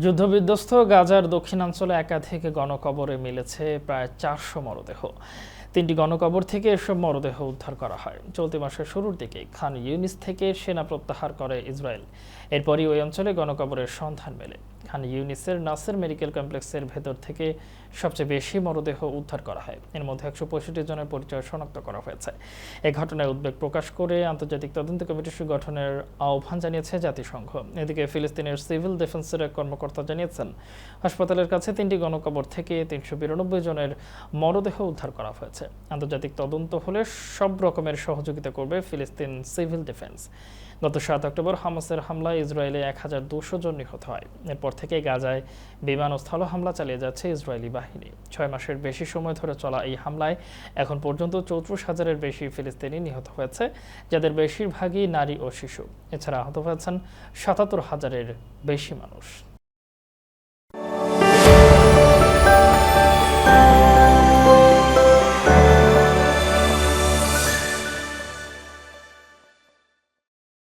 যুদ্ধবিধ্বস্ত গাজার দক্ষিণাঞ্চলে একাধিক গণকবরে মিলেছে প্রায় চারশো মরদেহ। তিনটি গণকবর থেকে এসব মরদেহ উদ্ধার করা হয়। চলতি মাসের শুরুর দিকে খান ইউনিস থেকে সেনা প্রত্যাহার করে ইসরায়েল। এরপরই ওই অঞ্চলে গণকবরের সন্ধান মেলে। খান ইউনিসের নাসের মেডিকেল কমপ্লেক্সের ভেতর থেকে সবচেয়ে বেশি মরদেহ উদ্ধার করা হয়। এর মধ্যে একশো পঁয়ষট্টি জনের পরিচয় শনাক্ত করা হয়েছে। এ ঘটনায় উদ্বেগ প্রকাশ করে আন্তর্জাতিক তদন্ত কমিটি গঠনের আহ্বান জানিয়েছে জাতিসংঘ। এদিকে ফিলিস্তিনের সিভিল ডিফেন্সের এক কর্মকর্তা জানিয়েছেন, হাসপাতালের কাছে তিনটি গণকবর থেকে তিনশো বিরানব্বই জনের মরদেহ উদ্ধার করা হয়েছে। আন্তর্জাতিক তদন্ত হলে সব রকমের সহযোগিতা করবে ফিলিস্তিন সিভিল ডিফেন্স। গত সাত অক্টোবর হামাসের হামলায় ইসরায়েলে এক হাজার দুশো জন নিহত হয়। এরপর থেকে গাজায় বিমান ও স্থল হামলা চালিয়ে যাচ্ছে ইসরায়েলি বাহিনী। ছয় মাসের বেশি সময় ধরে চলা এই হামলায় এখন পর্যন্ত চৌত্রিশ হাজারের বেশি ফিলিস্তিনি নিহত হয়েছে, যাদের বেশিরভাগই নারী ও শিশু। এছাড়া আহত হয়েছেন সাতাত্তর হাজারের বেশি মানুষ।